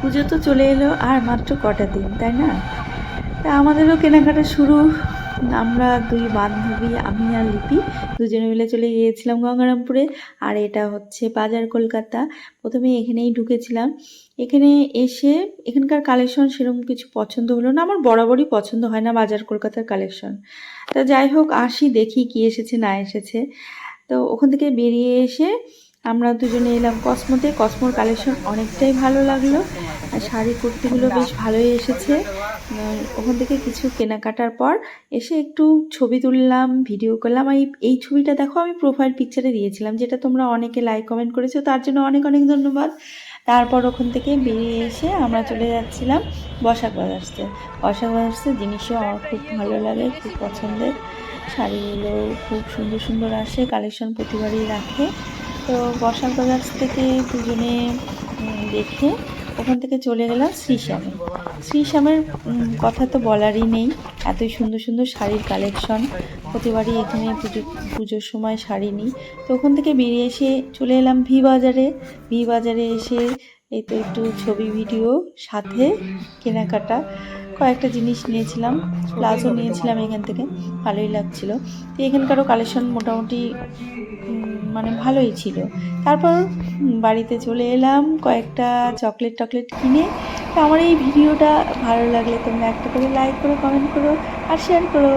পুজো তো চলে এলো আর মাত্র কটা দিন, তাই না? তা আমাদেরও কেনাকাটা শুরু। আমরা দুই বান্ধবী, আমি আর লিপি, দুজনে মিলে চলে গিয়েছিলাম গঙ্গারামপুরে, আর এটা হচ্ছে বাজার কলকাতা। প্রথমে এখানেই ঢুকেছিলাম। এখানে এসে এখানকার কালেকশন সেরকম কিছু পছন্দ হলো না, আমার বরাবরই পছন্দ হয় না বাজার কলকাতার কালেকশন। তা যাই হোক, আসি, দেখি কি এসেছে, না এসেছে। তো ওখান থেকে বেরিয়ে এসে আমরা দুজনে এলাম কসমোতে। কসমোর কালেকশন অনেকটাই ভালো লাগল। আর শাড়ি কুর্তিগুলো বেশ ভালোই এসেছে। ওখান থেকে কিছু কেনাকাটার পর এসে একটু ছবি তুললাম, ভিডিও করলাম। এই- এই ছবিটা দেখো, আমি প্রোফাইল পিকচারে দিয়েছিলাম, যেটা তোমরা অনেকে লাইক কমেন্ট করেছ, তার জন্য অনেক অনেক ধন্যবাদ। তারপর ওখান থেকে বেরিয়ে এসে আমরা চলে যাচ্ছিলাম বসাক বাজার্সে। বসাক বাজার্সের জিনিসও আমার খুব ভালো লাগে, খুব পছন্দের। শাড়িগুলো খুব সুন্দর সুন্দর আসে কালেকশন প্রতিবারই রাখে। তো বসাক বাজার থেকে দুজনে দেখে ওখান থেকে চলে গেলাম শ্রীশ্যামে। শ্রীশ্যামের কথা তো বলারই নেই। এতই সুন্দর সুন্দর শাড়ির কালেকশন প্রতিবারই এখানে পুজো, পুজোর সময় শাড়ি নিই। তো ওখান থেকে বেরিয়ে এসে চলে এলাম ভি বাজারে। ভি বাজারে এসে এই তো একটু ছবি, ভিডিও, সাথে কেনাকাটা, কয়েকটা জিনিস নিয়েছিলাম, প্লাজো নিয়েছিলাম এখান থেকে, ভালোই লাগছিল। তো এখানকারও কালেকশন মোটামুটি মানে ভালোই ছিল। তারপর বাড়িতে চলে এলাম, কয়েকটা চকলেট টকলেট কিনে। তো আমার এই ভিডিওটা ভালো লাগলে তোমরা একটা করে লাইক করো কমেন্ট করো, আর শেয়ার করো।